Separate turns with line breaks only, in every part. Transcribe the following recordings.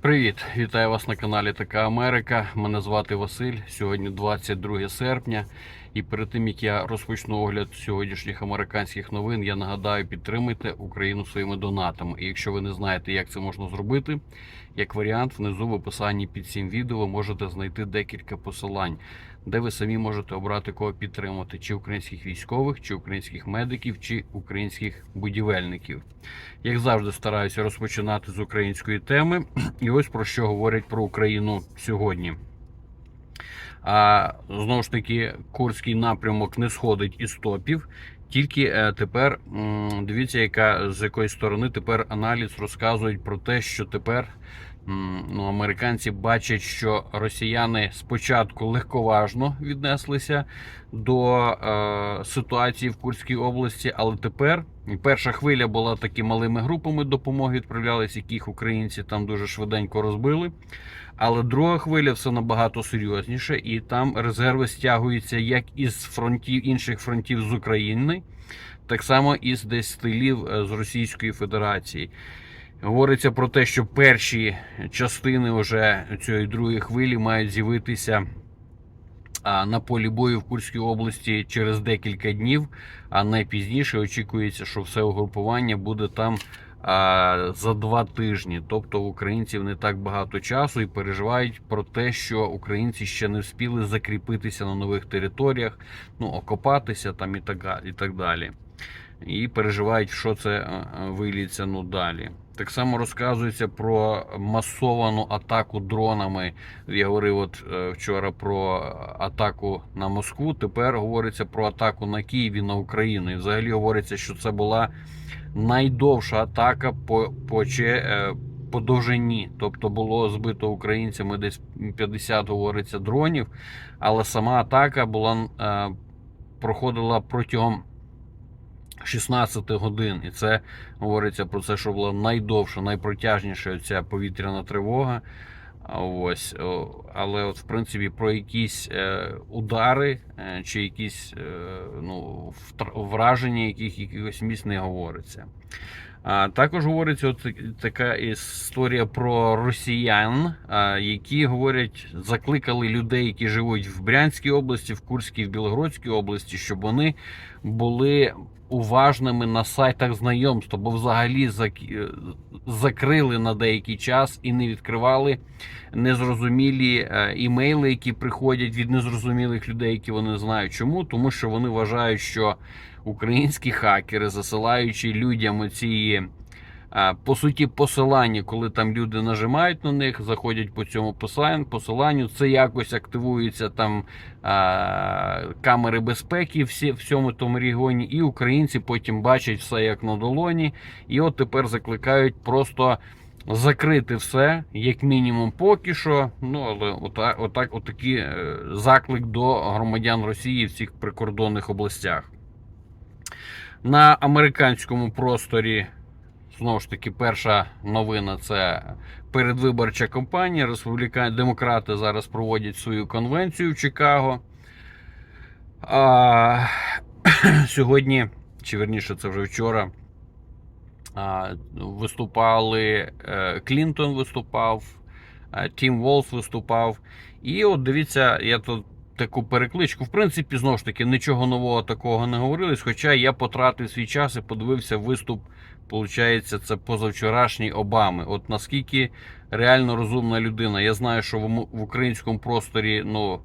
Привіт, вітаю вас на каналі Така Америка. Мене звати Василь. Сьогодні 22 серпня. І перед тим як я розпочну огляд сьогоднішніх американських новин, я нагадаю, підтримайте Україну своїми донатами. І якщо ви не знаєте, як це можна зробити, як варіант, внизу в описанні під цим відео можете знайти декілька посилань, де ви самі можете обрати кого підтримати: чи українських військових, чи українських медиків, чи українських будівельників. Як завжди, стараюся розпочинати з української теми. І ось про що говорять про Україну сьогодні. А знову ж таки, Курський напрямок не сходить із топів. Тільки е, тепер дивіться, яка з якої сторони тепер аналіз розказують про те, що тепер ну, американці бачать, що росіяни спочатку легковажно віднеслися до е, ситуації в Курській області, але тепер перша хвиля була такі малими групами допомоги відправлялись, яких українці там дуже швиденько розбили. Але друга хвиля все набагато серйозніше, і там резерви стягуються як із фронтів інших фронтів з України, так само і з десь стилів е, з Російської Федерації. Говориться про те, що перші частини вже цієї другої хвилі мають з'явитися на полі бою в Курській області через декілька днів, а найпізніше очікується, що все угрупування буде там за два тижні. Тобто в українців не так багато часу і переживають про те, що українці ще не встигли закріпитися на нових територіях, ну окопатися там і так, і так далі. І переживають, що це виліться ну далі. Так само розказується про масовану атаку дронами. Я говорив от е, вчора про атаку на Москву. Тепер говориться про атаку на Київ і на Україну. І взагалі говориться, що це була найдовша атака по, по, е, по довжині. Тобто було збито українцями десь 50 говориться дронів, але сама атака була е, проходила протягом 16 годин. І це говориться про це, що була найдовша, найпротяжніша ця повітряна тривога. Ось, але от в принципі про якісь е, удари е, чи якісь е, ну, враження яких якихось місць не говориться. А також говориться от така історія про росіян, а, які говорять, закликали людей, які живуть в Брянській області, в Курській, в Білгородській області, щоб вони були уважними на сайтах знайомства, бо взагалі зак- е, закрили на деякий час і не відкривали незрозумілі е, імейли, які приходять від незрозумілих людей, які вони знають. Чому? Тому що вони вважають, що українські хакери, засилаючи людям ці. По суті, посилання, коли там люди нажимають на них, заходять по цьому посиланню, це якось активуються там а, камери безпеки всі, в цьому тому регіоні, і українці потім бачать все як на долоні. І от тепер закликають просто закрити все, як мінімум, поки що. Ну але отак, отак, отакий е, заклик до громадян Росії в цих прикордонних областях. На американському просторі знову ж таки перша новина це передвиборча кампанія. Республіканці демократи зараз проводять свою конвенцію в Чикаго. А, сьогодні, чи верніше, це вже вчора. Виступали е, Клінтон виступав, Тім Волс виступав. І от дивіться, я тут таку перекличку. В принципі, знову ж таки, нічого нового такого не говорилось. Хоча я потратив свій час і подивився виступ, получається, це позавчорашній Обами. От наскільки реально розумна людина. Я знаю, що в, українському просторі ну,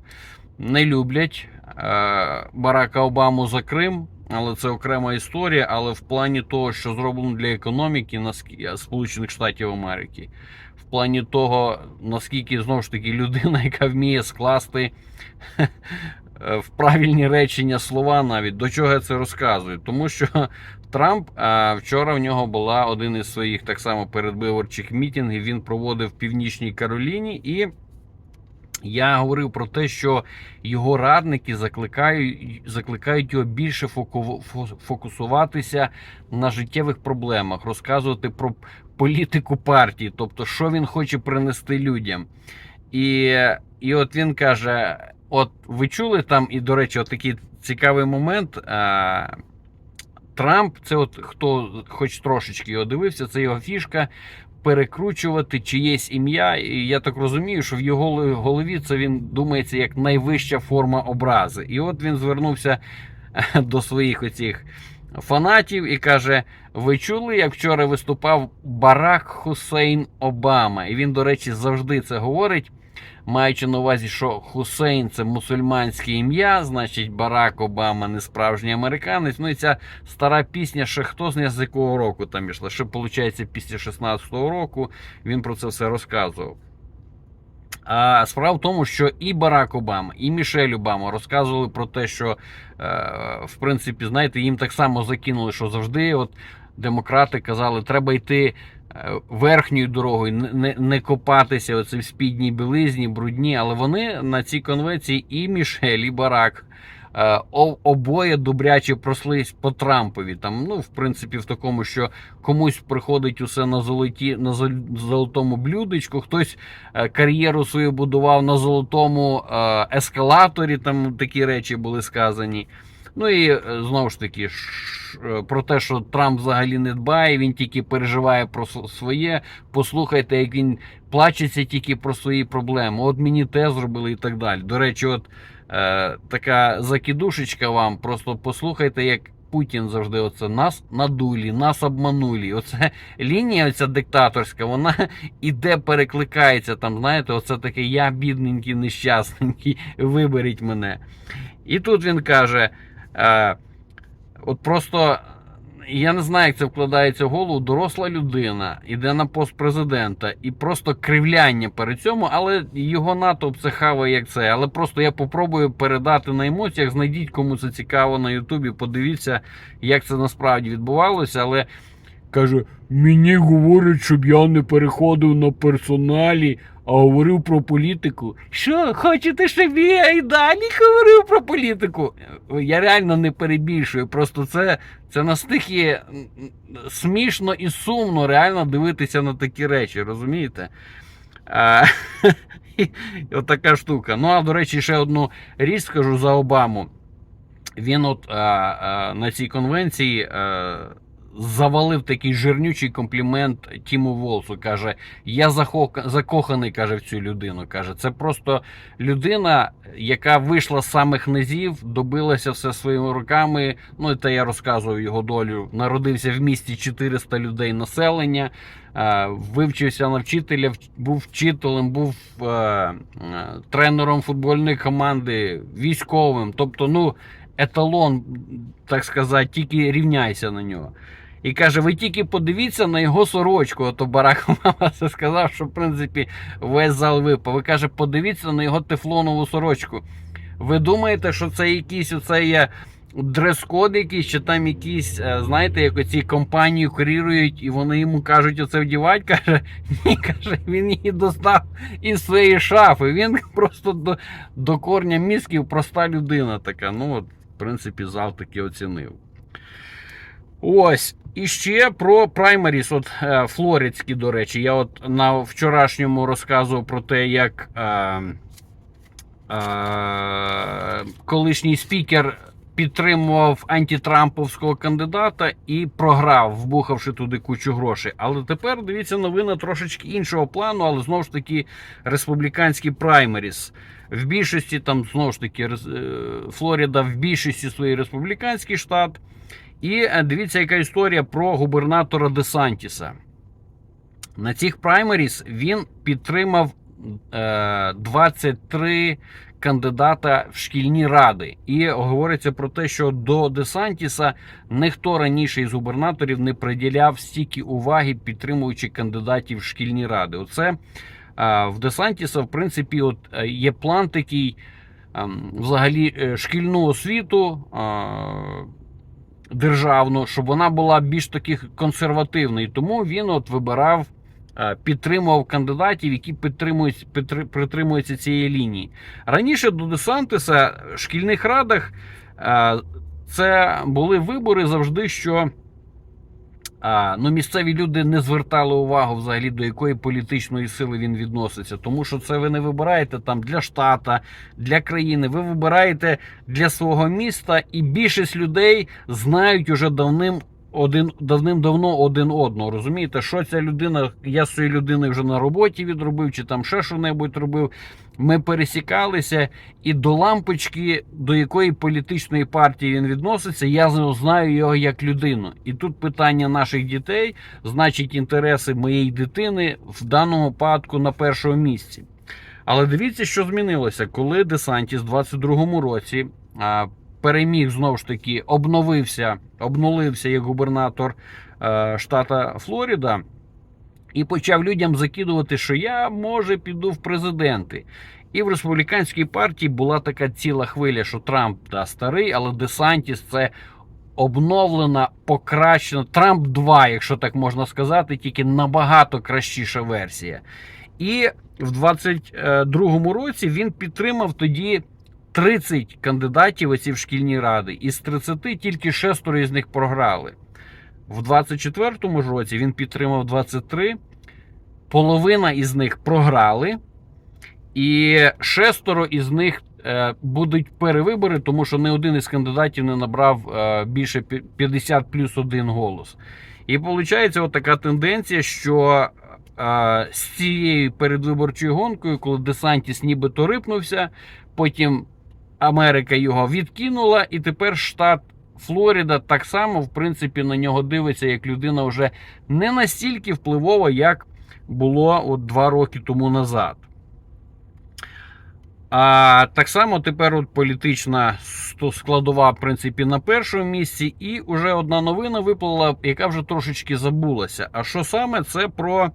не люблять е, Барака Обаму за Крим. Але це окрема історія. Але в плані того, що зроблено для економіки наскі- Сполучених Штатів Америки, в плані того, наскільки знову ж таки людина, яка вміє скласти е, в правильні речення слова, навіть до чого я це розказую. Тому що Трамп а, вчора в нього була один із своїх так само передвиборчих мітингів. Він проводив в Північній Кароліні і. Я говорив про те, що його радники закликають, закликають його більше фокусуватися на життєвих проблемах, розказувати про політику партії, тобто, що він хоче принести людям. І, і от він каже: от ви чули там, і, до речі, от такий цікавий момент. А, Трамп, це от хто хоч трошечки його дивився, це його фішка перекручувати чиєсь ім'я. І я так розумію, що в його голові це він думається як найвища форма образи. І от він звернувся до своїх оцих фанатів і каже: Ви чули, як вчора виступав Барак Хусейн Обама? І він, до речі, завжди це говорить. Маючи на увазі, що Хусейн це мусульманське ім'я, значить Барак Обама не справжній американець. Ну і ця стара пісня, ще хто з з якого року там ішла. Ще, виходить, після 16-го року він про це все розказував. А справа в тому, що і Барак Обама, і Мішель Обама розказували про те, що, е, в принципі, знаєте, їм так само закинули, що завжди от демократи казали, треба йти верхньою дорогою, не, не, копатися в спідній білизні, брудні. Але вони на цій конвенції і Мішель, і Барак. е, Обоє добряче прослись по Трампові. Там, ну, в принципі, в такому, що комусь приходить усе на золоті, на золотому блюдечку, хтось е, кар'єру свою будував на золотому е, ескалаторі, там такі речі були сказані. Ну і е, знову ж таки, е, про те, що Трамп взагалі не дбає, він тільки переживає про своє. Послухайте, як він плачеться тільки про свої проблеми. От мені те зробили і так далі. До речі, от е, така закидушечка вам. Просто послухайте, як Путін завжди оце нас надулі, нас обманулі. Оце лінія, оця диктаторська, вона іде, перекликається там. Знаєте, оце таке я бідненький, нещасненький, виберіть мене. І тут він каже: от просто. Я не знаю, як це вкладається в голову. Доросла людина іде на пост президента і просто кривляння перед цьому, але його натовп це хаває як це. Але просто я попробую передати на емоціях. Знайдіть кому це цікаво на Ютубі. Подивіться, як це насправді відбувалося. Але каже: мені говорять, щоб я не переходив на персоналі, а говорив про політику. Що, хочете, щоб я і далі говорив про політику? Я реально не перебільшую. Просто це, це настільки смішно і сумно реально дивитися на такі речі, розумієте? А, Отака штука. Ну, а до речі, ще одну річ скажу за Обаму. Він от а, а, на цій конвенції а, завалив такий жирнючий комплімент Тіму Волсу. Каже: Я закоханий каже, в цю людину. Каже, це просто людина, яка вийшла з самих низів, добилася все своїми руками. Ну, і те я розказував його долю. Народився в місті 400 людей населення. е, Вивчився на вчителя, був вчителем, був е, е, тренером футбольної команди, військовим. Тобто, ну, еталон, так сказати, тільки рівняйся на нього. І каже: ви тільки подивіться на його сорочку. Ото Барак Обама це сказав, що в принципі весь зал випав. Ви каже, подивіться на його тефлонову сорочку. Ви думаєте, що це якийсь оце є дрес-код якийсь, чи там якісь, е, знаєте, як оці компанії курірують, і вони йому кажуть оце вдівати, каже, ні, каже, він її достав із своєї шафи. Він просто до, до корня мізків проста людина така. Ну, от, в принципі, зал таки оцінив. Ось. І ще про праймаріс, от е, флоридські, до речі. Я от на вчорашньому розказував про те, як е, е, колишній спікер підтримував антитрамповського кандидата і програв, вбухавши туди кучу грошей. Але тепер дивіться новина трошечки іншого плану, але знову ж таки республіканський праймеріс. В більшості там знову ж таки е, Флорида в більшості своїй республіканський штат. І е, дивіться, яка історія про губернатора Десантіса. На цих праймеріс він підтримав е, 23 кандидата в шкільні ради. І говориться про те, що до Десантіса ніхто раніше із губернаторів не приділяв стільки уваги, підтримуючи кандидатів в шкільні ради. Оце е, в Десантіса, в принципі, от е, є план такий. ем, Взагалі, е, шкільну освіту е, державну, щоб вона була більш таких консервативною. Тому він от вибирав, е, підтримував кандидатів, які підтримують, підтри- притримуються цієї лінії. Раніше до Десантиса в шкільних радах е, це були вибори завжди, що. А, ну, місцеві люди не звертали увагу взагалі до якої політичної сили він відноситься, тому що це ви не вибираєте там для штата, для країни. Ви вибираєте для свого міста, і більшість людей знають уже давним один давним-давно один одного. Розумієте, що ця людина, я з цією людиною вже на роботі відробив, чи там ще що-небудь робив. Ми пересікалися, і до лампочки, до якої політичної партії він відноситься, я знаю його як людину. І тут питання наших дітей, значить, інтереси моєї дитини в даному випадку на першому місці. Але дивіться, що змінилося, коли Десантіс в 22-му році переміг знову ж таки, обновився, обнулився як губернатор е, штата Флорида. І почав людям закидувати, що я може піду в президенти. І в республіканській партії була така ціла хвиля, що Трамп да, старий, але Десантіс це обновлена, покращена Трамп 2, якщо так можна сказати, тільки набагато кращіша версія. І в 22-му році він підтримав тоді 30 кандидатів оці в шкільні ради. Із 30 тільки шестеро із них програли. В 24-му ж році він підтримав 23, половина із них програли, і шестеро із них е, будуть перевибори, тому що не один із кандидатів не набрав е, більше 50 плюс один голос. І виходить, така тенденція, що е, з цією передвиборчою гонкою, коли Десантіс нібито рипнувся, потім Америка його відкинула, і тепер штат Флорида так само, в принципі, на нього дивиться як людина вже не настільки впливова, як було от два роки тому назад. А так само тепер от політична складова, в принципі, на першому місці. І вже одна новина виплила, яка вже трошечки забулася. А що саме це про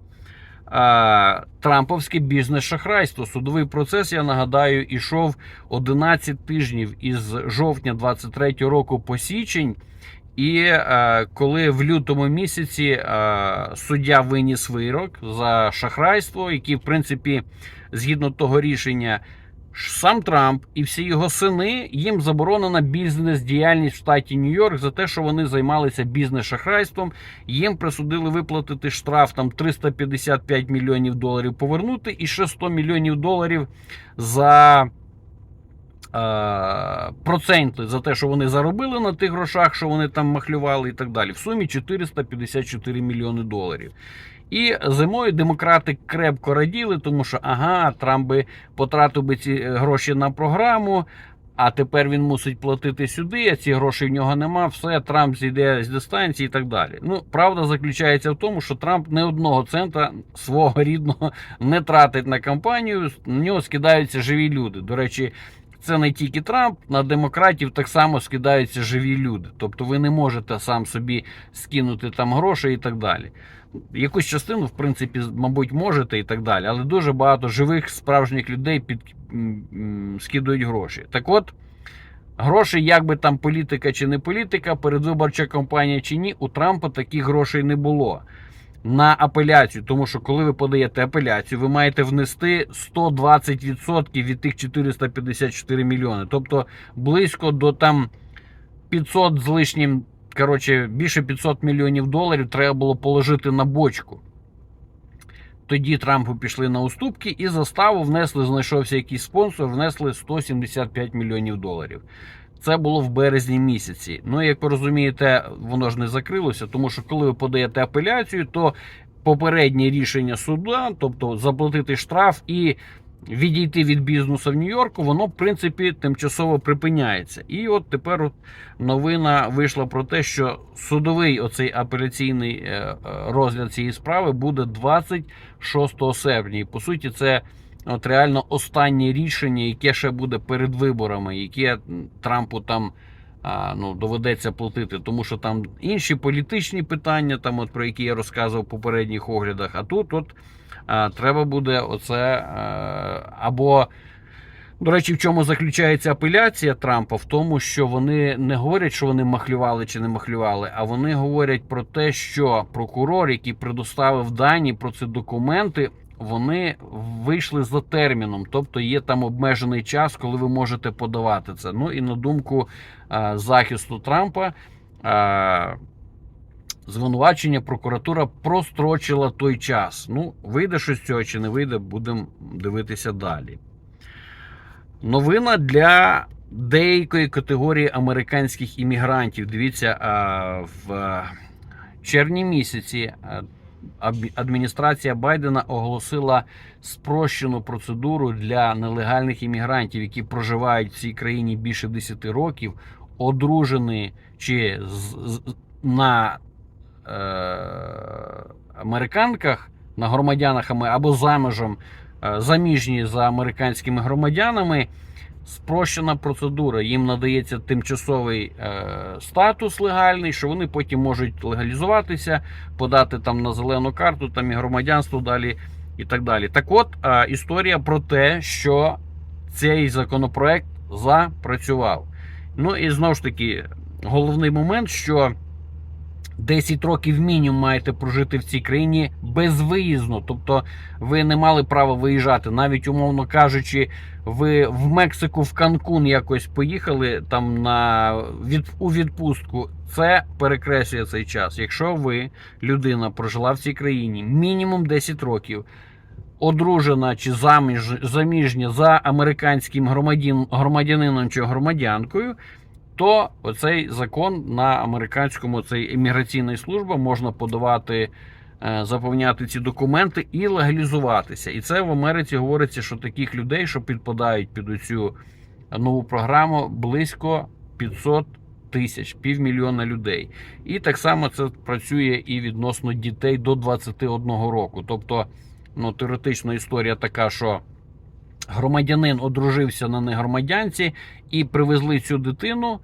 Трамповське бізнес-шахрайство? Судовий процес, я нагадаю, ішов 11 тижнів із жовтня 23 року по січень. І е, коли в лютому місяці е, суддя виніс вирок за шахрайство, який, в принципі, згідно того рішення, сам Трамп і всі його сини їм заборонена бізнес-діяльність в штаті Нью-Йорк за те, що вони займалися бізнес-шахрайством. Їм присудили виплатити штраф там 355 мільйонів доларів повернути і ще 100 мільйонів доларів за. Е, Проценти за те, що вони заробили на тих грошах, що вони там махлювали і так далі. В сумі 454 мільйони доларів. І зимою демократи крепко раділи, тому що ага, Трамп би потратив би ці е, гроші на програму, а тепер він мусить платити сюди, а ці гроші в нього нема. Все, Трамп зійде з дистанції і так далі. Ну, правда заключається в тому, що Трамп не одного цента свого рідного не тратить на кампанію, на нього скидаються живі люди. До речі. Це не тільки Трамп, на демократів так само скидаються живі люди. Тобто ви не можете сам собі скинути там гроші і так далі. Якусь частину, в принципі, мабуть, можете і так далі, але дуже багато живих справжніх людей під, скидують гроші. Так от, гроші, як би там політика чи не політика, передвиборча кампанія чи ні, у Трампа таких грошей не було. На апеляцію, тому що коли ви подаєте апеляцію, ви маєте внести 120% від тих 454 мільйони. Тобто близько до там 500 з лишнім, коротше, більше 500 мільйонів доларів треба було положити на бочку. Тоді Трампу пішли на уступки і заставу внесли, знайшовся якийсь спонсор, внесли 175 мільйонів доларів. Це було в березні місяці. Ну, як ви розумієте, воно ж не закрилося, тому що коли ви подаєте апеляцію, то попереднє рішення суда, тобто заплатити штраф і відійти від бізнесу в Нью-Йорку, воно в принципі тимчасово припиняється. І от тепер от новина вийшла про те, що судовий оцей апеляційний е, е, розгляд цієї справи буде 26 серпня. І по суті, це от реально останнє рішення, яке ще буде перед виборами, яке Трампу там. А, ну, доведеться платити, тому що там інші політичні питання, там, от, про які я розказував в попередніх оглядах. А тут от, а, треба буде оце а, або. До речі, в чому заключається апеляція Трампа? В тому, що вони не говорять, що вони махлювали чи не махлювали, а вони говорять про те, що прокурор, який предоставив дані про ці документи, вони вийшли за терміном, тобто є там обмежений час, коли ви можете подавати це. Ну і на думку а, захисту Трампа. А, Звинувачення прокуратура прострочила той час. Ну, вийде щось цього чи не вийде, будемо дивитися далі. Новина для деякої категорії американських іммігрантів. Дивіться, а, в червні місяці е, адміністрація Байдена оголосила спрощену процедуру для нелегальних іммігрантів, які проживають в цій країні більше 10 років, одружені чи на е, американках, на громадянах або заміжем, е, заміжні за американськими громадянами. Спрощена процедура. Їм надається тимчасовий е, статус легальний, що вони потім можуть легалізуватися, подати там на зелену карту, там і громадянство далі і так далі. Так от е, історія про те, що цей законопроект запрацював. Ну і знову ж таки, головний момент, що 10 років мінімум маєте прожити в цій країні безвиїзно. Тобто ви не мали права виїжджати. Навіть, умовно кажучи, ви в Мексику в Канкун якось поїхали там на від, у відпустку. Це перекреслює цей час. Якщо ви, людина, прожила в цій країні мінімум 10 років, одружена чи заміж, заміжня за американським громадян, громадянином чи громадянкою, то оцей закон на американському цей імміграційна служба можна подавати, е, заповняти ці документи і легалізуватися. І це в Америці говориться, що таких людей, що підпадають під цю нову програму, близько 500 тисяч, півмільйона людей. І так само це працює і відносно дітей до 21 року. Тобто, ну, теоретично історія така, що громадянин одружився на негромадянці і привезли цю дитину.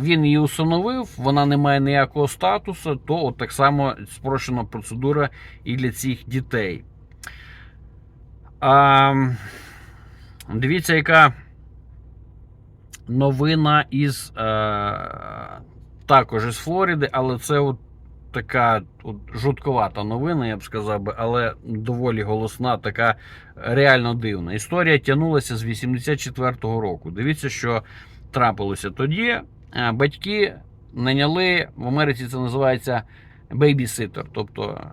Він її усиновив, вона не має ніякого статусу, то от так само спрощена процедура і для цих дітей. А, дивіться, яка новина із е, також із Флориди, але це от така от жутковата новина, я б сказав би, але доволі голосна, така реально дивна. Історія тягнулася з 84-го року. Дивіться, що трапилося тоді. е, Батьки наняли в Америці це називається бейбіситер. Тобто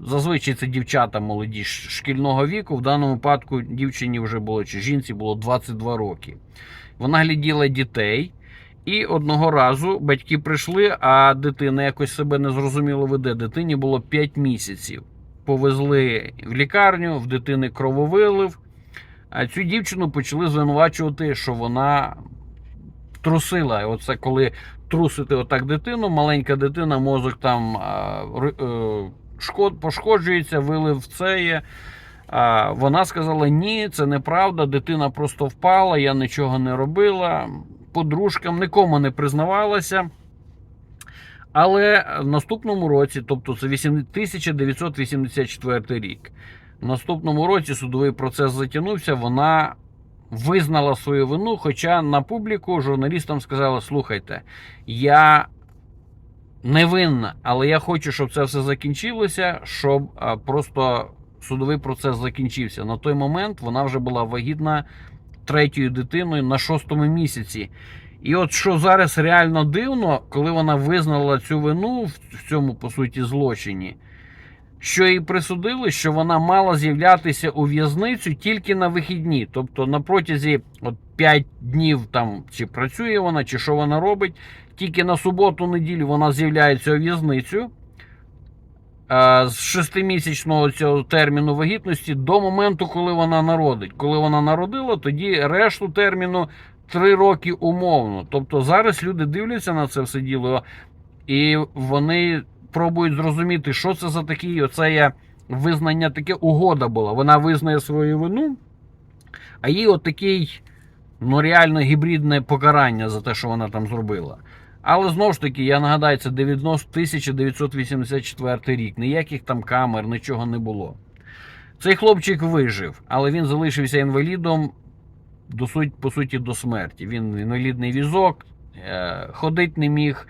зазвичай це дівчата молоді шкільного віку. В даному випадку дівчині вже було чи жінці було 22 роки. Вона гляділа дітей. І одного разу батьки прийшли, а дитина якось себе незрозуміло веде. Дитині було 5 місяців. Повезли в лікарню, в дитини крововилив. А цю дівчину почали звинувачувати, що вона трусила. Оце коли трусити отак дитину, маленька дитина, мозок там е, шкод, пошкоджується, вилив це є. Вона сказала: ні, це неправда, дитина просто впала, я нічого не робила. Подружкам нікому не признавалася. Але в наступному році, тобто це 1984 рік, в наступному році судовий процес затягнувся, вона визнала свою вину. Хоча на публіку журналістам сказала: слухайте, я невинна, але я хочу, щоб це все закінчилося, щоб просто судовий процес закінчився. На той момент вона вже була вагітна третьою дитиною на шостому місяці. І от що зараз реально дивно, коли вона визнала цю вину в цьому, по суті, злочині, що їй присудили, що вона мала з'являтися у в'язницю тільки на вихідні. Тобто на протязі от 5 днів там чи працює вона, чи що вона робить, тільки на суботу-неділю вона з'являється у в'язницю. Е, З шестимісячного цього терміну вагітності до моменту, коли вона народить. Коли вона народила, тоді решту терміну 3 роки умовно. Тобто зараз люди дивляться на це все діло, і вони пробують зрозуміти, що це за такий оце є визнання, таке угода була. Вона визнає свою вину, а їй от ну реально гібридне покарання за те, що вона там зробила. Але знову ж таки, я нагадаю, це 1984 рік. Ніяких там камер, нічого не було. Цей хлопчик вижив, але він залишився інвалідом до суть, по суті до смерті. Він інвалідний візок, е, ходить не міг.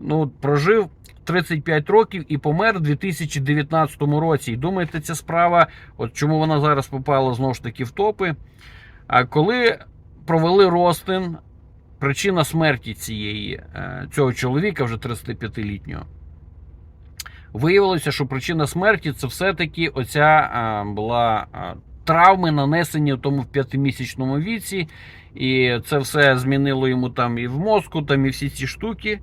Ну, прожив 35 років і помер у 2019 році. І думаєте, ця справа, от чому вона зараз попала знову ж таки в топи? А коли провели розтин, причина смерті цієї, е, цього чоловіка, вже 35-літнього, виявилося, що причина смерті це все-таки оця була травми, нанесені в тому в п'ятимісячному віці. І це все змінило йому там і в мозку, там і всі ці штуки.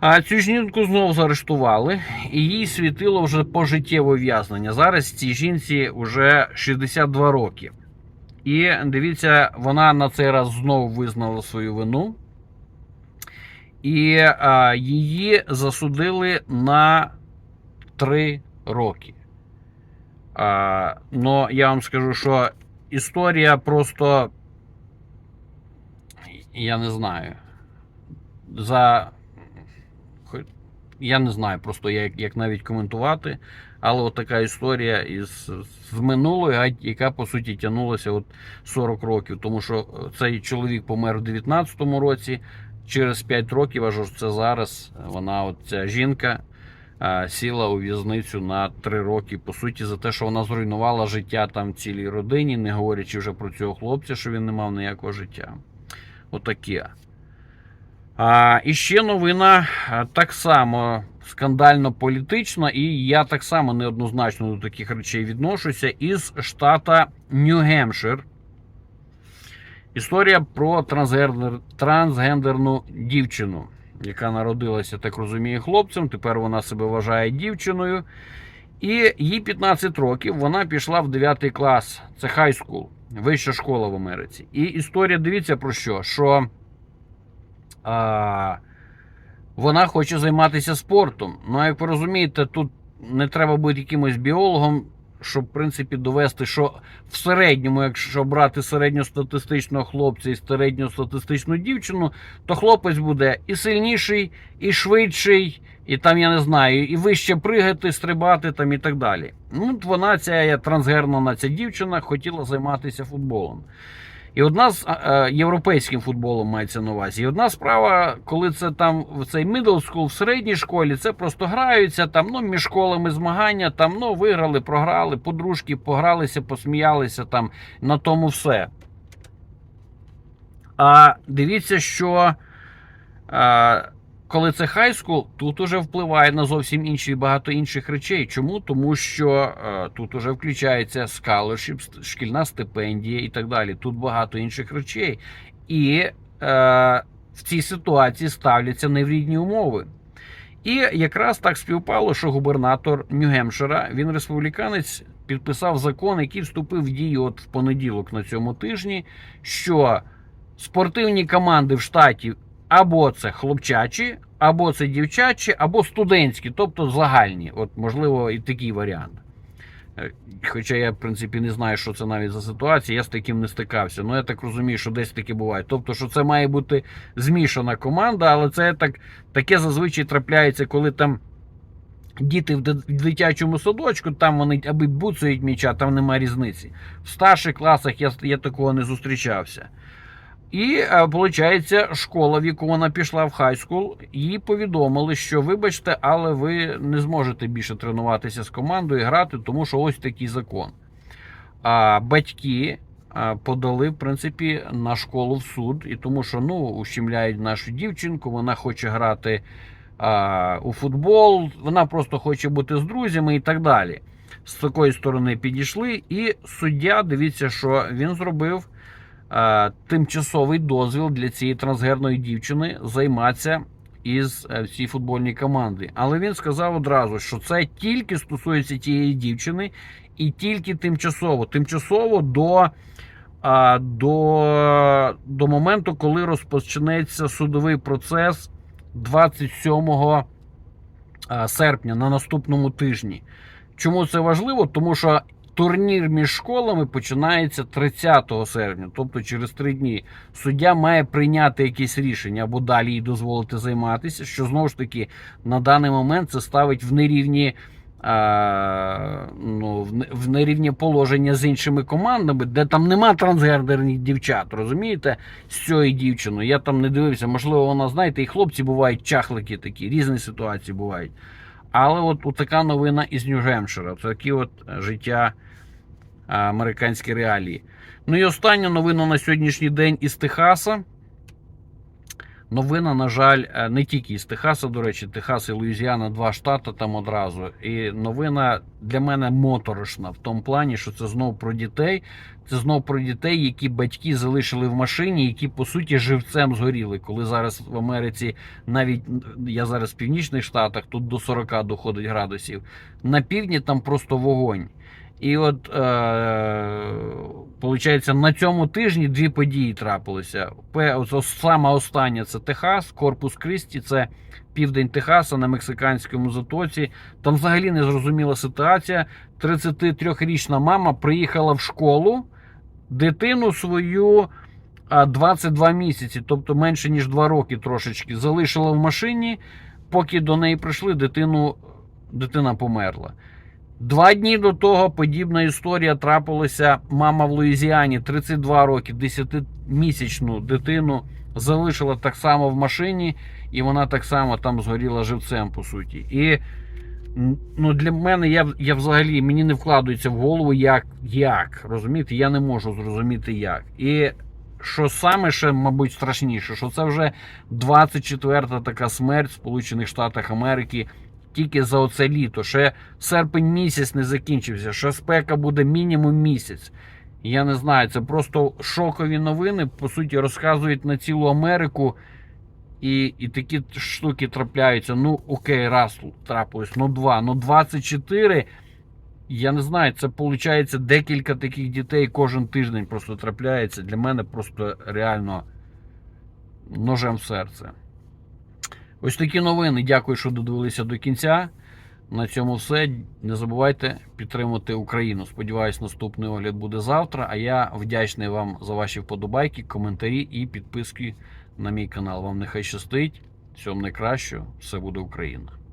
А цю жінку знову заарештували, і їй світило вже пожиттєве ув'язнення. Зараз цій жінці вже 62 роки. І дивіться, вона на цей раз знову визнала свою вину. І а, її засудили на 3 роки. Но я вам скажу, що історія просто. Я не знаю. За. Я не знаю просто як, як навіть коментувати. Але от така історія із з минулої, яка по суті тягнулася от 40 років. Тому що цей чоловік помер в 19-му році. Через 5 років, аж це зараз, вона, от ця жінка, а, сіла у в'язницю на 3 роки. По суті, за те, що вона зруйнувала життя там цілій родині, не говорячи вже про цього хлопця, що він не мав ніякого життя. Отаке. А, і ще новина так само скандально політична, і я так само неоднозначно до таких речей відношуся із штата Нью-Гемпшир. Історія про трансгендер, трансгендерну дівчину, яка народилася, так розумію, хлопцем. Тепер вона себе вважає дівчиною. І їй 15 років, вона пішла в 9 клас. Це хай скул, вища школа в Америці. І історія, дивіться про що? Що а, вона хоче займатися спортом. Ну, як ви розумієте, тут не треба бути якимось біологом, щоб в принципі довести, що в середньому, якщо брати середньостатистичного хлопця і середньостатистичну дівчину, то хлопець буде і сильніший, і швидший, і там, я не знаю, і вище пригати, стрибати там і так далі. Ну, вона, ця трансгерна ця дівчина, хотіла займатися футболом. І одна з е, європейським футболом мається на увазі. І одна справа, коли це там в цей middle school, в середній школі, це просто граються там, ну, між школами змагання, там, ну, виграли, програли, подружки погралися, посміялися там, на тому все. А дивіться, що е, коли це хайскул, тут уже впливає на зовсім інші багато інших речей. Чому? Тому що е, тут уже включається scholarship, шкільна стипендія і так далі. Тут багато інших речей. І е, в цій ситуації ставляться неврідні умови. І якраз так співпало, що губернатор Нью-Гемпшира, він республіканець, підписав закон, який вступив в дію от в понеділок на цьому тижні, що спортивні команди в штаті або це хлопчачі, або це дівчачі, або студентські, тобто загальні. От, можливо, і такий варіант. Е, Хоча я, в принципі, не знаю, що це навіть за ситуація, я з таким не стикався. Ну, я так розумію, що десь таке буває. Тобто, що це має бути змішана команда, але це так, таке зазвичай трапляється, коли там діти в дитячому садочку, там вони аби буцають м'яча, там немає різниці. В старших класах я, я такого не зустрічався. І виходить, школа, в яку вона пішла в хайскул, їй повідомили, що вибачте, але ви не зможете більше тренуватися з командою і грати, тому що ось такий закон. А батьки подали, в принципі, на школу в суд, і тому що ну, ущемляють нашу дівчинку, вона хоче грати а, у футбол, вона просто хоче бути з друзями і так далі. З такої сторони підійшли, і суддя, дивіться, що він зробив е, тимчасовий дозвіл для цієї трансгерної дівчини займатися із е, в цій футбольній команді. Але він сказав одразу, що це тільки стосується тієї дівчини і тільки тимчасово. Тимчасово до, е, до, до моменту, коли розпочнеться судовий процес 27 е, серпня на наступному тижні. Чому це важливо? Тому що турнір між школами починається 30 серпня, тобто через три дні. Суддя має прийняти якесь рішення або далі їй дозволити займатися, що знову ж таки на даний момент це ставить в нерівні. А, ну, в нерівні положення з іншими командами, де там нема трансгендерних дівчат, розумієте, з цією дівчиною. Я там не дивився, можливо, вона, знаєте, і хлопці бувають чахлики такі, різні ситуації бувають. Але от, от така новина із Нью-Гемпшира. Це такі от е, життя а, американські реалії. Ну і остання новина на сьогоднішній день із Техаса. Новина, на жаль, е, не тільки із Техаса, до речі, Техас і Луїзіана, два штати там одразу. І новина для мене моторошна в тому плані, що це знов про дітей. Це знов про дітей, які батьки залишили в машині, які по суті живцем згоріли. Коли зараз в Америці, навіть я зараз в північних штатах, тут до 40 доходить градусів. На півдні там просто вогонь. І от, е, получається, на цьому тижні дві події трапилися. Ось остання це Техас, Корпус Крісті, це південь Техаса на мексиканському затоці. Там взагалі незрозуміла ситуація. 33-річна мама приїхала в школу, дитину свою а, 22 місяці, тобто менше ніж 2 роки трошечки, залишила в машині. Поки до неї прийшли, дитину, дитина померла. Два дні до того подібна історія трапилася. Мама в Луїзіані 32 роки, 10-місячну дитину залишила так само в машині, і вона так само там згоріла живцем, по суті. І ну, для мене я, я взагалі мені не вкладається в голову, як, як розумієте, я не можу зрозуміти як. І що саме ще, мабуть, страшніше, що це вже 24-та така смерть в Сполучених Штатах Америки тільки за оце літо. Ще серпень місяць не закінчився, ще спека буде мінімум місяць. Я не знаю, це просто шокові новини, по суті, розказують на цілу Америку. І, і такі штуки трапляються. Ну, окей, раз трапилось, ну два, ну 24. Я не знаю, це виходить декілька таких дітей кожен тиждень просто трапляється. Для мене просто реально ножем в серце. Ось такі новини. Дякую, що додивилися до кінця. На цьому все. Не забувайте підтримати Україну. Сподіваюсь, наступний огляд буде завтра. А я вдячний вам за ваші вподобайки, коментарі і підписки на мій канал. Вам нехай щастить. Всього найкращого. Все буде Україна.